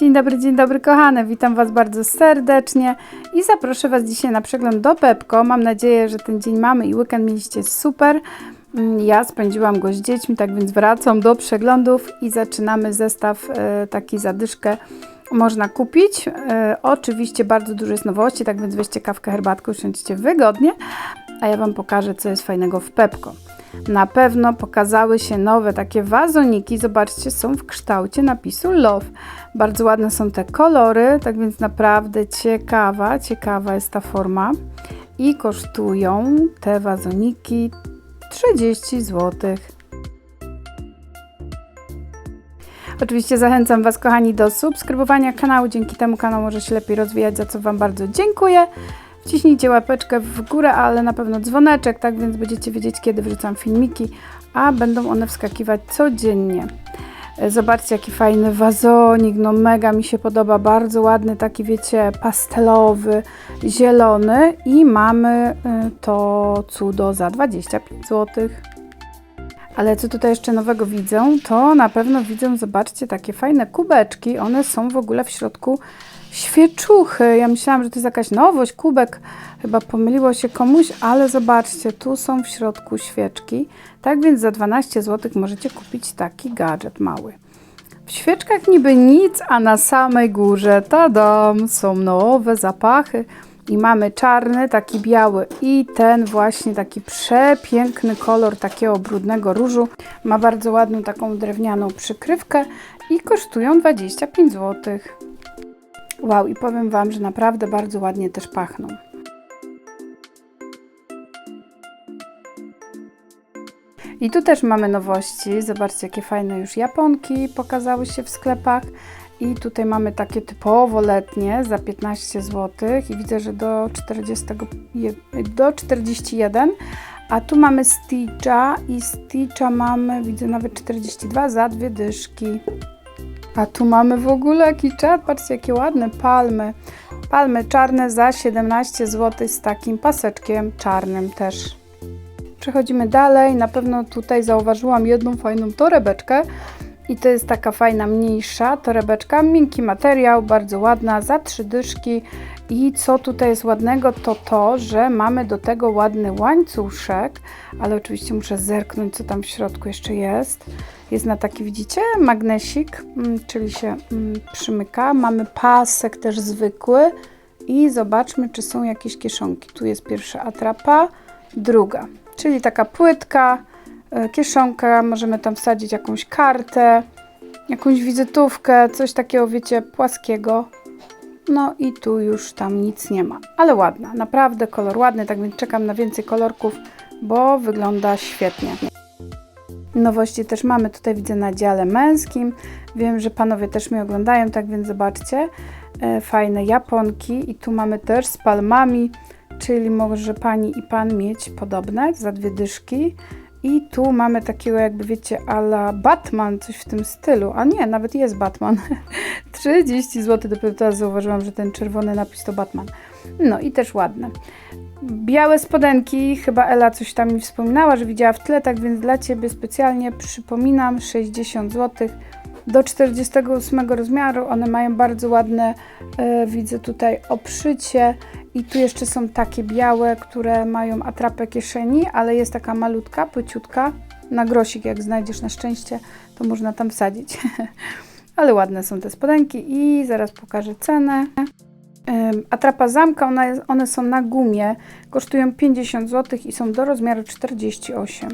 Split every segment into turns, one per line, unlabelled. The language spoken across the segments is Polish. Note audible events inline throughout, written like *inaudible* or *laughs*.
Dzień dobry, dzień dobry kochane, witam Was bardzo serdecznie i zaproszę Was dzisiaj na przegląd do Pepko. Mam nadzieję, że ten dzień mamy i weekend mieliście super. Mm, Ja spędziłam go z dziećmi, tak więc wracam do przeglądów i zaczynamy zestaw e, taki zadyszkę można kupić. E, oczywiście bardzo dużo jest nowości, tak więc weźcie kawkę, herbatkę, usiądźcie wygodnie, a ja Wam pokażę, co jest fajnego w Pepko. Na pewno pokazały się nowe takie wazoniki. Zobaczcie, są w kształcie napisu Love. Bardzo ładne są te kolory, tak więc naprawdę ciekawa, ciekawa jest ta forma. I kosztują te wazoniki 30 zł. Oczywiście zachęcam Was, kochani, do subskrybowania kanału. Dzięki temu kanał może się lepiej rozwijać, za co Wam bardzo dziękuję. Wciśnijcie łapeczkę w górę, ale na pewno dzwoneczek, tak więc będziecie wiedzieć, kiedy wrzucam filmiki, a będą one wskakiwać codziennie. E, Zobaczcie, jaki fajny wazonik, no mega mi się podoba, bardzo ładny, taki wiecie, pastelowy, zielony i mamy y, to cudo za 25 zł. Ale co tutaj jeszcze nowego widzę, to na pewno widzę, zobaczcie, takie fajne kubeczki, one są w ogóle w środku świeczuchy. Ja myślałam, że to jest jakaś nowość, kubek, chyba pomyliło się komuś, ale zobaczcie, tu są w środku świeczki. Tak więc za 12 zł możecie kupić taki gadżet mały. W świeczkach niby nic, a na samej górze, tadam, są nowe zapachy. I mamy czarny, taki biały i ten właśnie taki przepiękny kolor takiego brudnego różu. Ma bardzo ładną taką drewnianą przykrywkę i kosztują 25 zł. Wow, i powiem Wam, że naprawdę bardzo ładnie też pachną. I tu też mamy nowości. Zobaczcie, jakie fajne już japonki pokazały się w sklepach. I tutaj mamy takie typowo letnie za 15 zł i widzę, że do, 40, do 41. A tu mamy Stitcha i Stitcha mamy, widzę nawet 42 za dwie dyszki. A tu mamy w ogóle jaki czad, patrzcie jakie ładne palmy. Palmy czarne za 17 zł z takim paseczkiem czarnym też. Przechodzimy dalej, na pewno tutaj zauważyłam jedną fajną torebeczkę. I to jest taka fajna, mniejsza torebeczka, miękki materiał, bardzo ładna, za trzy dyszki. I co tutaj jest ładnego, to to, że mamy do tego ładny łańcuszek, ale oczywiście muszę zerknąć, co tam w środku jeszcze jest. Jest na taki, widzicie, magnesik, mm, czyli się mm, przymyka. Mamy pasek też zwykły i zobaczmy, czy są jakieś kieszonki. Tu jest pierwsza atrapa, druga, czyli taka płytka, kieszonka, możemy tam wsadzić jakąś kartę, jakąś wizytówkę, coś takiego, wiecie, płaskiego. No i tu już tam nic nie ma, ale ładna, naprawdę kolor ładny, tak więc czekam na więcej kolorków, bo wygląda świetnie. Nowości też mamy tutaj, widzę na dziale męskim. Wiem, że panowie też mnie oglądają, tak więc zobaczcie. E, fajne japonki i tu mamy też z palmami, czyli może pani i pan mieć podobne za dwie dyszki. I tu mamy takiego jakby wiecie ala Batman, coś w tym stylu. A nie, nawet jest Batman. *laughs* 30 zł, dopiero teraz zauważyłam, że ten czerwony napis to Batman. No i też ładne. Białe spodenki, chyba Ela coś tam mi wspominała, że widziała w tle, tak więc dla Ciebie specjalnie przypominam 60 zł do 48 rozmiaru. One mają bardzo ładne, e, widzę tutaj obszycie i tu jeszcze są takie białe, które mają atrapę kieszeni, ale jest taka malutka, płyciutka, na grosik jak znajdziesz na szczęście, to można tam wsadzić. *laughs* ale ładne są te spodenki i zaraz pokażę cenę. Atrapa zamka, one są na gumie, kosztują 50 zł i są do rozmiaru 48.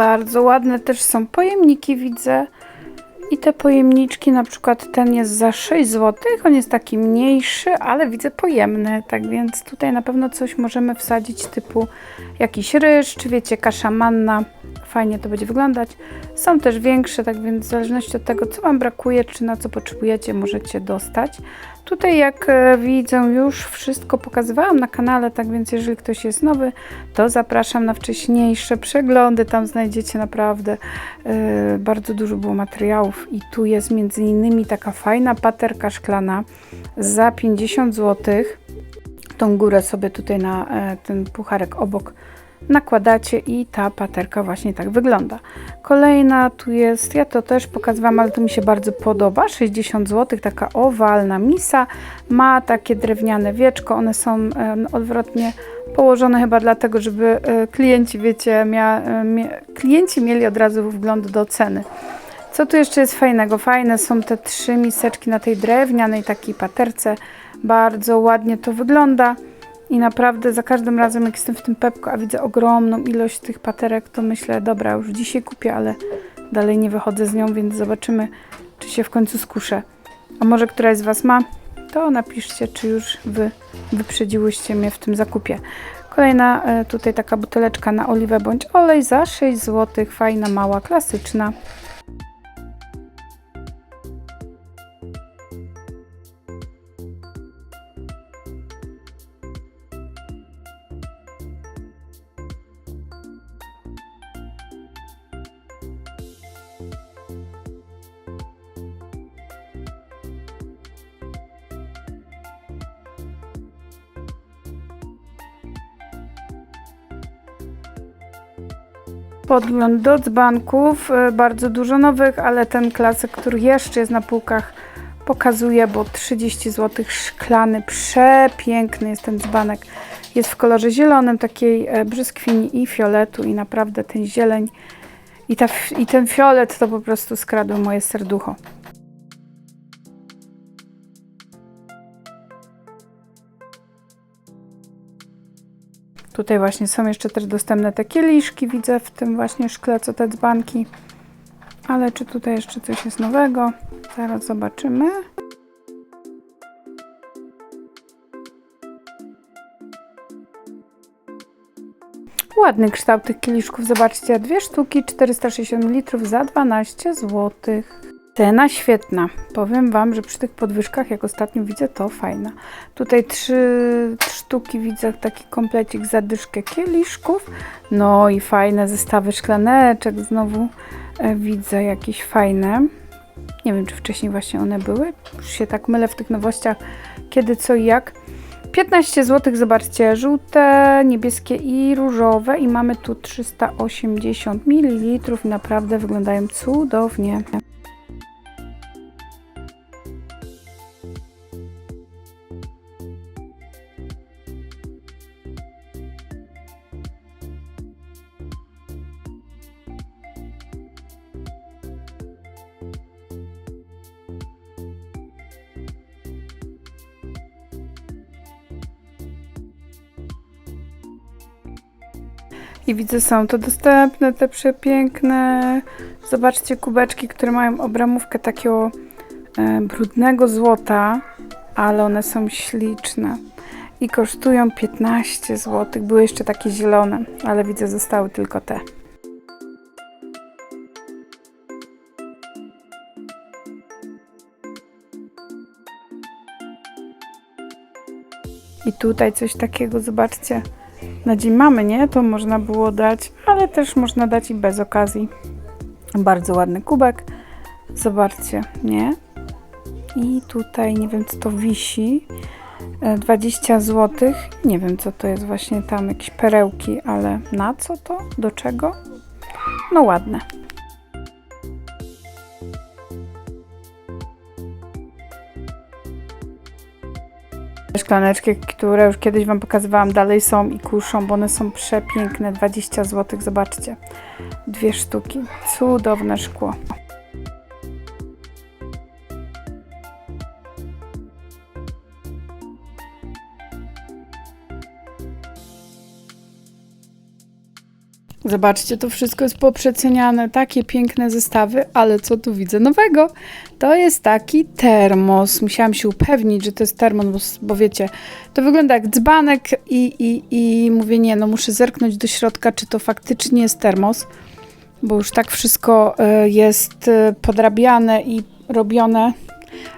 Bardzo ładne też są pojemniki, widzę. I te pojemniczki, na przykład ten jest za 6 zł, on jest taki mniejszy, ale widzę pojemny, tak więc tutaj na pewno coś możemy wsadzić typu jakiś ryż, czy wiecie, kasza manna. Fajnie to będzie wyglądać. Są też większe, tak więc w zależności od tego, co Wam brakuje, czy na co potrzebujecie, możecie dostać. Tutaj jak e, widzę już wszystko pokazywałam na kanale, tak więc jeżeli ktoś jest nowy, to zapraszam na wcześniejsze przeglądy, tam znajdziecie naprawdę e, bardzo dużo było materiałów i tu jest między innymi taka fajna paterka szklana za 50 zł. Tą górę sobie tutaj na e, ten pucharek obok nakładacie i ta paterka właśnie tak wygląda. Kolejna tu jest, ja to też pokazywałam, ale to mi się bardzo podoba, 60 zł, taka owalna misa, ma takie drewniane wieczko, one są odwrotnie położone chyba dlatego, żeby e, klienci, wiecie, mia, e, klienci mieli od razu wgląd do ceny. Co tu jeszcze jest fajnego? Fajne są te trzy miseczki na tej drewnianej takiej paterce, bardzo ładnie to wygląda. I naprawdę za każdym razem, jak jestem w tym pepku, a widzę ogromną ilość tych paterek, to myślę, dobra, już dzisiaj kupię, ale dalej nie wychodzę z nią, więc zobaczymy, czy się w końcu skuszę. A może któraś z Was ma, to napiszcie, czy już Wy wyprzedziłyście mnie w tym zakupie. Kolejna e, tutaj taka buteleczka na oliwę bądź olej za 6 zł, fajna, mała, klasyczna. Podgląd do dzbanków, e, bardzo dużo nowych, ale ten klasyk, który jeszcze jest na półkach, pokazuje, bo 30 zł szklany, przepiękny jest ten dzbanek. Jest w kolorze zielonym, takiej e, brzoskwini i fioletu i naprawdę ten zieleń i, ta, i ten fiolet to po prostu skradł moje serducho. Tutaj właśnie są jeszcze też dostępne te kieliszki, widzę w tym właśnie szkle, co te dzbanki. Ale czy tutaj jeszcze coś jest nowego? Zaraz zobaczymy. Ładny kształt tych kieliszków. Zobaczcie, dwie sztuki, 460 ml za 12 zł. Cena świetna. Powiem Wam, że przy tych podwyżkach, jak ostatnio widzę, to fajna. Tutaj trzy sztuki widzę, taki komplecik zadyszkę kieliszków. No i fajne zestawy szklaneczek. Znowu e, widzę jakieś fajne. Nie wiem, czy wcześniej właśnie one były. Już się tak mylę w tych nowościach, kiedy, co i jak. 15 zł, zobaczcie, żółte, niebieskie i różowe i mamy tu 380 ml. Naprawdę wyglądają cudownie. I widzę, są to dostępne, te przepiękne, zobaczcie, kubeczki, które mają obramówkę takiego e, brudnego złota, ale one są śliczne i kosztują 15 zł. Były jeszcze takie zielone, ale widzę, zostały tylko te. I tutaj coś takiego, zobaczcie, na dzień mamy, nie? To można było dać, ale też można dać i bez okazji. Bardzo ładny kubek. Zobaczcie, nie? I tutaj nie wiem, co to wisi. E, 20 zł. Nie wiem, co to jest właśnie tam, jakieś perełki, ale na co to? Do czego? No ładne. Szklaneczki, które już kiedyś Wam pokazywałam, dalej są i kuszą, bo one są przepiękne. 20 zł, zobaczcie. Dwie sztuki. Cudowne szkło. Zobaczcie, to wszystko jest poprzeceniane, takie piękne zestawy, ale co tu widzę nowego? To jest taki termos. Musiałam się upewnić, że to jest termos, bo, bo wiecie, to wygląda jak dzbanek i, i, i mówię, nie, no muszę zerknąć do środka, czy to faktycznie jest termos, bo już tak wszystko e, jest e, podrabiane i robione.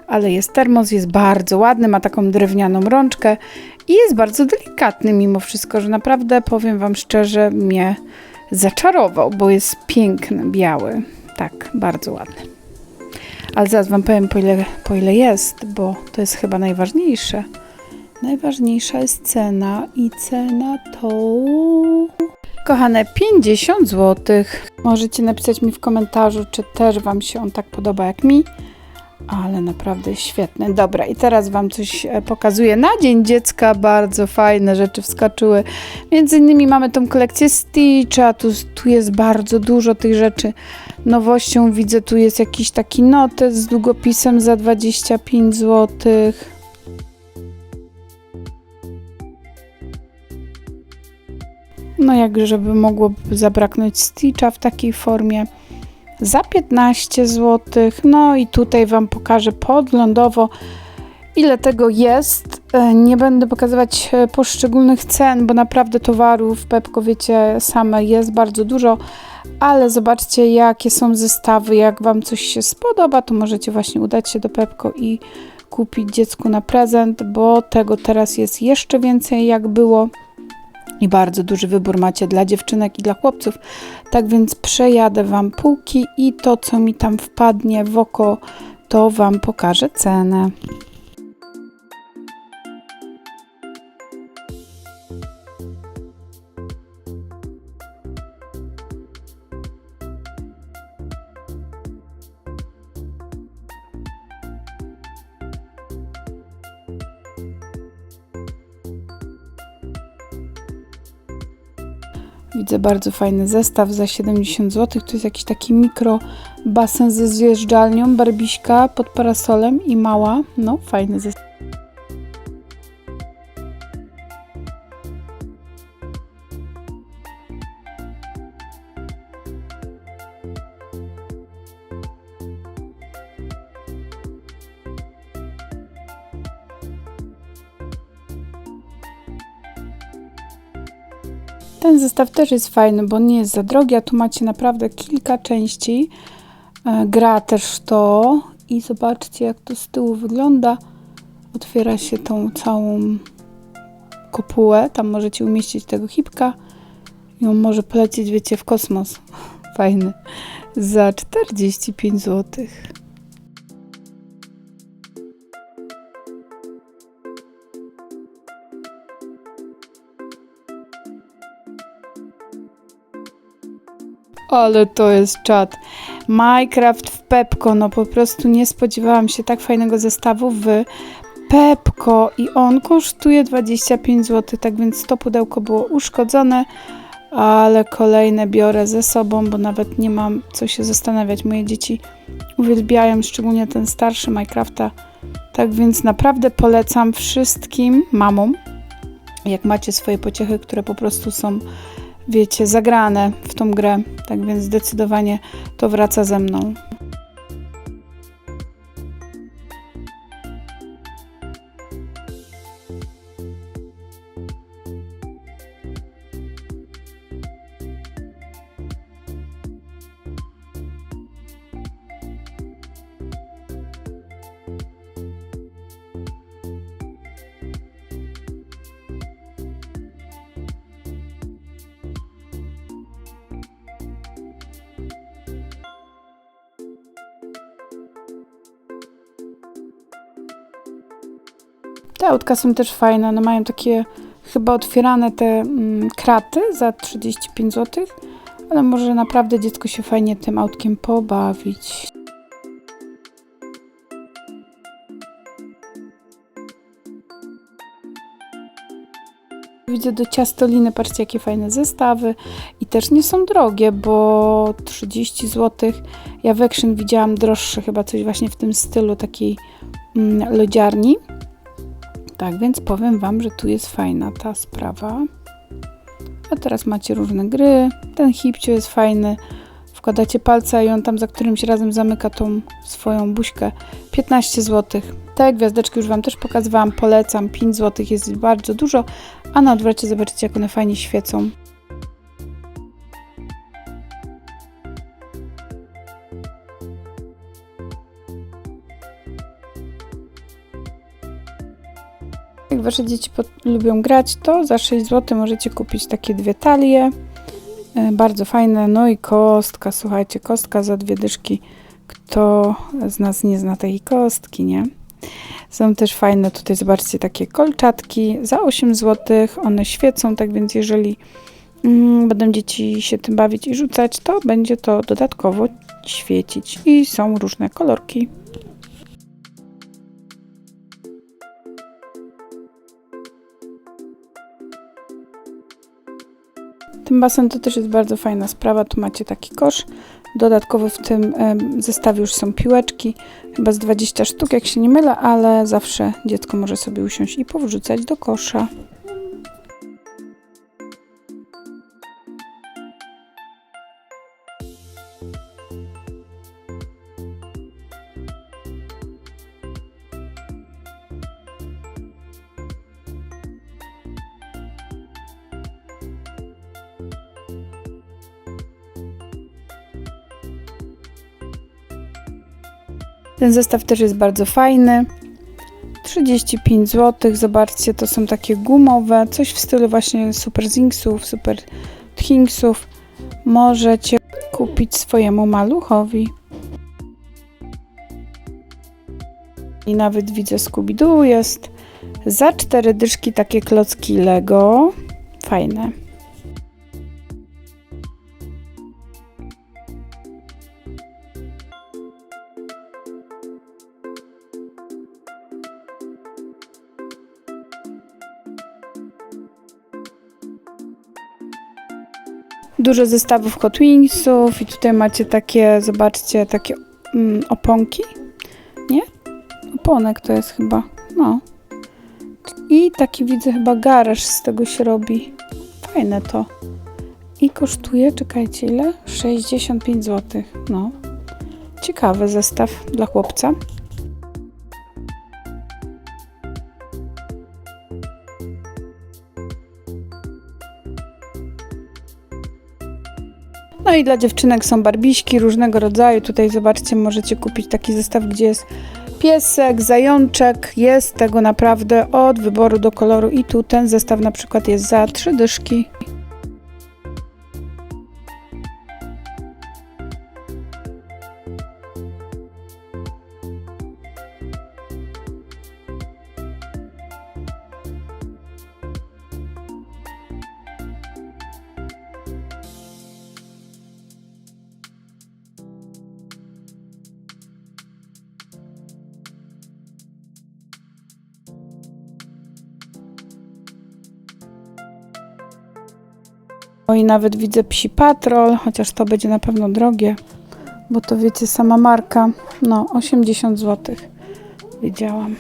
ale jest termos, jest bardzo ładny, ma taką drewnianą rączkę i jest bardzo delikatny mimo wszystko, że naprawdę powiem Wam szczerze, mnie zaczarował, bo jest piękny, biały. Tak, bardzo ładny. Ale zaraz Wam powiem, po ile, po ile jest, bo to jest chyba najważniejsze. Najważniejsza jest cena i cena to... Kochane, 50 zł. Możecie napisać mi w komentarzu, czy też Wam się on tak podoba jak mi. Ale naprawdę jest świetny. Dobra, i teraz Wam coś e, pokazuję. Na Dzień Dziecka bardzo fajne rzeczy wskoczyły. Między innymi mamy tą kolekcję Stitcha. Tu, tu jest bardzo dużo tych rzeczy. Nowością widzę, tu jest jakiś taki notes z długopisem za 25 złotych. No jak żeby mogłoby zabraknąć Stitcha w takiej formie. Za 15 zł. No i tutaj Wam pokażę podglądowo ile tego jest. E, Nie będę pokazywać e, poszczególnych cen, bo naprawdę towarów Pepko, wiecie, same jest bardzo dużo, ale zobaczcie jakie są zestawy. Jak Wam coś się spodoba, to możecie właśnie udać się do Pepko i kupić dziecku na prezent, bo tego teraz jest jeszcze więcej jak było i bardzo duży wybór macie dla dziewczynek i dla chłopców. Tak więc przejadę Wam półki i to, co mi tam wpadnie w oko, to Wam pokażę cenę. Bardzo fajny zestaw za 70 zł. To jest jakiś taki mikro basen ze zjeżdżalnią, barbiśka pod parasolem i mała. No, fajny zestaw. Zestaw też jest fajny, bo nie jest za drogi, a tu macie naprawdę kilka części. E, Gra też to i zobaczcie jak to z tyłu wygląda. Otwiera się tą całą kopułę, tam możecie umieścić tego hipka i on może polecieć, wiecie, w kosmos. *laughs* Fajny. Za 45 zł. Ale to jest czad. Minecraft w Pepko, no po prostu nie spodziewałam się tak fajnego zestawu w Pepko i on kosztuje 25 zł, tak więc to pudełko było uszkodzone, ale kolejne biorę ze sobą, bo nawet nie mam co się zastanawiać. Moje dzieci uwielbiają, szczególnie ten starszy Minecrafta, tak więc naprawdę polecam wszystkim mamom, jak macie swoje pociechy, które po prostu są wiecie, zagrane w tą grę. Tak więc zdecydowanie to wraca ze mną. Te autka są też fajne, one mają takie chyba otwierane te mm, kraty za 35 zł, ale może naprawdę dziecko się fajnie tym autkiem pobawić. Widzę do ciastoliny, patrzcie jakie fajne zestawy i też nie są drogie, bo 30 zł. Ja w Action widziałam droższe, chyba coś właśnie w tym stylu takiej mm, lodziarni. Tak, więc powiem Wam, że tu jest fajna ta sprawa. A teraz macie różne gry. Ten hipcio jest fajny. Wkładacie palca i on tam za którymś razem zamyka tą swoją buźkę. 15 zł. Te gwiazdeczki już Wam też pokazywałam. Polecam. 5 zł jest bardzo dużo. A na odwrocie zobaczycie, jak one fajnie świecą. Wasze dzieci lubią grać, to za 6 zł możecie kupić takie dwie talie. E, Bardzo fajne. No i kostka, słuchajcie, kostka za dwie dyszki. Kto z nas nie zna tej kostki, nie? Są też fajne tutaj, zobaczcie, takie kolczatki za 8 zł. One świecą, tak więc jeżeli mm, będą dzieci się tym bawić i rzucać, to będzie to dodatkowo świecić. I są różne kolorki. Ten basen to też jest bardzo fajna sprawa. Tu macie taki kosz. Dodatkowo w tym zestawie już są piłeczki, chyba z 20 sztuk, jak się nie mylę, ale zawsze dziecko może sobie usiąść i powrzucać do kosza. Ten zestaw też jest bardzo fajny. 35 zł. Zobaczcie, to są takie gumowe, coś w stylu właśnie Super Zingsów, Super Thingsów. Możecie kupić swojemu maluchowi. I nawet widzę Scooby-Doo jest. Za cztery dyszki takie klocki Lego. Fajne. Dużo zestawów Hot Wingsów i tutaj macie takie, zobaczcie, takie mm, oponki, nie? Oponek to jest chyba, no. I taki widzę chyba garaż z tego się robi. Fajne to. I kosztuje, czekajcie, ile? 65 zł. No. Ciekawy zestaw dla chłopca. No i dla dziewczynek są barbiśki różnego rodzaju. Tutaj zobaczcie, możecie kupić taki zestaw, gdzie jest piesek, zajączek. Jest tego naprawdę od wyboru do koloru. I tu ten zestaw na przykład jest za trzy dyszki. No i nawet widzę psi patrol, chociaż to będzie na pewno drogie, bo to wiecie, sama marka, no 80 zł. Widziałam.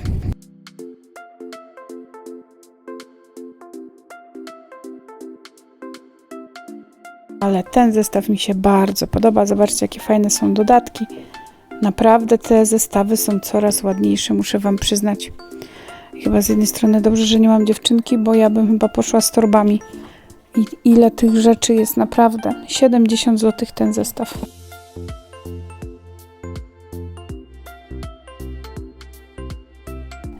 Ale ten zestaw mi się bardzo podoba. Zobaczcie, jakie fajne są dodatki. Naprawdę te zestawy są coraz ładniejsze, muszę Wam przyznać. Chyba z jednej strony dobrze, że nie mam dziewczynki, bo ja bym chyba poszła z torbami. I ile tych rzeczy jest naprawdę? 70 zł ten zestaw.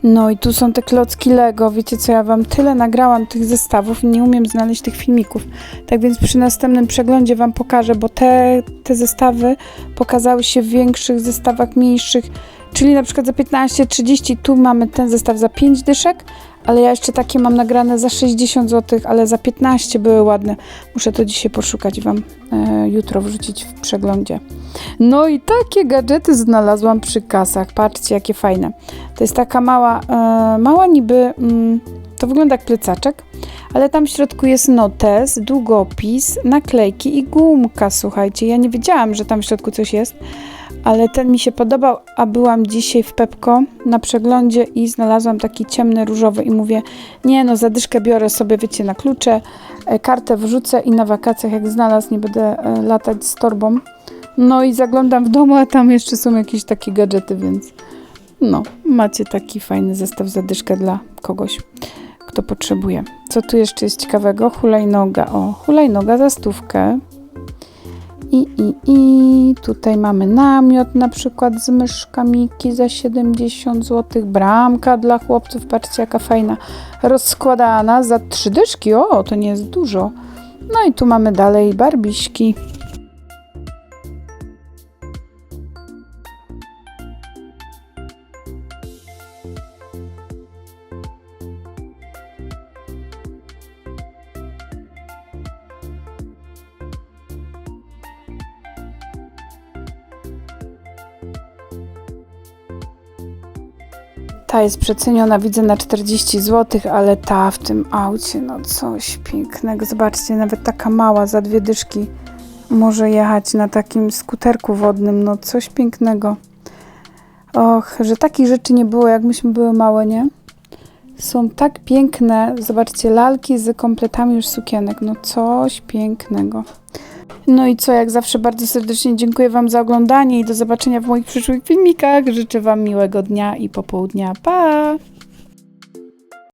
No i tu są te klocki Lego. Wiecie co, ja wam tyle nagrałam tych zestawów i nie umiem znaleźć tych filmików. Tak więc przy następnym przeglądzie wam pokażę, bo te, te zestawy pokazały się w większych zestawach, mniejszych. Czyli na przykład za 15-30 tu mamy ten zestaw za 5 dyszek, ale ja jeszcze takie mam nagrane za 60 zł, ale za 15 były ładne. Muszę to dzisiaj poszukać Wam e, jutro wrzucić w przeglądzie. No i takie gadżety znalazłam przy kasach. Patrzcie, jakie fajne. To jest taka mała, e, mała niby, mm, to wygląda jak plecaczek, ale tam w środku jest notes, długopis, naklejki i gumka, słuchajcie. Ja nie wiedziałam, że tam w środku coś jest, ale ten mi się podobał, a byłam dzisiaj w Pepko na przeglądzie i znalazłam taki ciemny, różowy i mówię, nie no, zadyszkę biorę sobie, wiecie, na klucze, e, kartę wrzucę i na wakacjach jak znalazł, nie będę e, latać z torbą. No i zaglądam w domu, a tam jeszcze są jakieś takie gadżety, więc no, macie taki fajny zestaw zadyszkę dla kogoś, kto potrzebuje. Co tu jeszcze jest ciekawego? Hulajnoga. O, hulajnoga za stówkę. I, tutaj mamy namiot na przykład z myszkami za 70 zł. Bramka dla chłopców, patrzcie jaka fajna. Rozkładana za trzy dyszki. O, to nie jest dużo. No i tu mamy dalej barbiśki. Ta jest przeceniona, widzę, na 40 zł, ale ta w tym aucie, no coś pięknego. Zobaczcie, nawet taka mała, za dwie dyszki może jechać na takim skuterku wodnym, no coś pięknego. Och, że takich rzeczy nie było, jak myśmy były małe, nie? Są tak piękne, zobaczcie, lalki z kompletami już sukienek, no coś pięknego. No i co, jak zawsze bardzo serdecznie dziękuję Wam za oglądanie i do zobaczenia w moich przyszłych filmikach. Życzę Wam miłego dnia i popołudnia. Pa!